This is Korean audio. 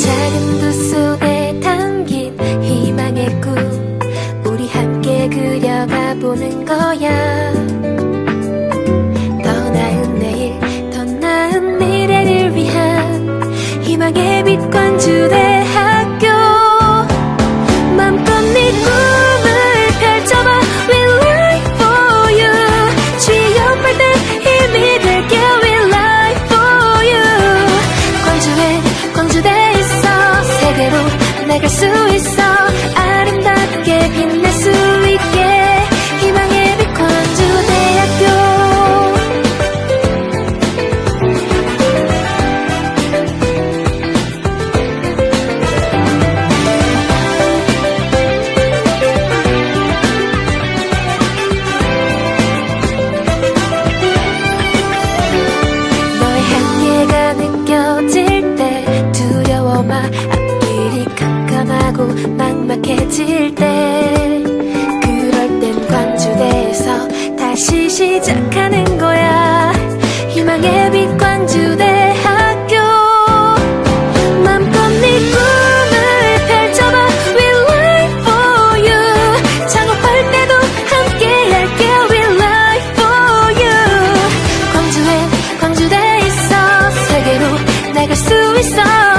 작은 두 속에 담긴 희망의 꿈. 우리 함께 그려가 보는 거야. 갈수 있어. 아름답게 빛날 수 막막해질 때 그럴 땐 광주대에서 다시 시작하는 거야. 희망의 빛 광주대 학교. 맘껏 네 꿈을 펼쳐봐. We'll light for you. 작업할 때도 함께 할게 We'll light for you. 광주에 광주대 있어 세계로 나갈 수 있어.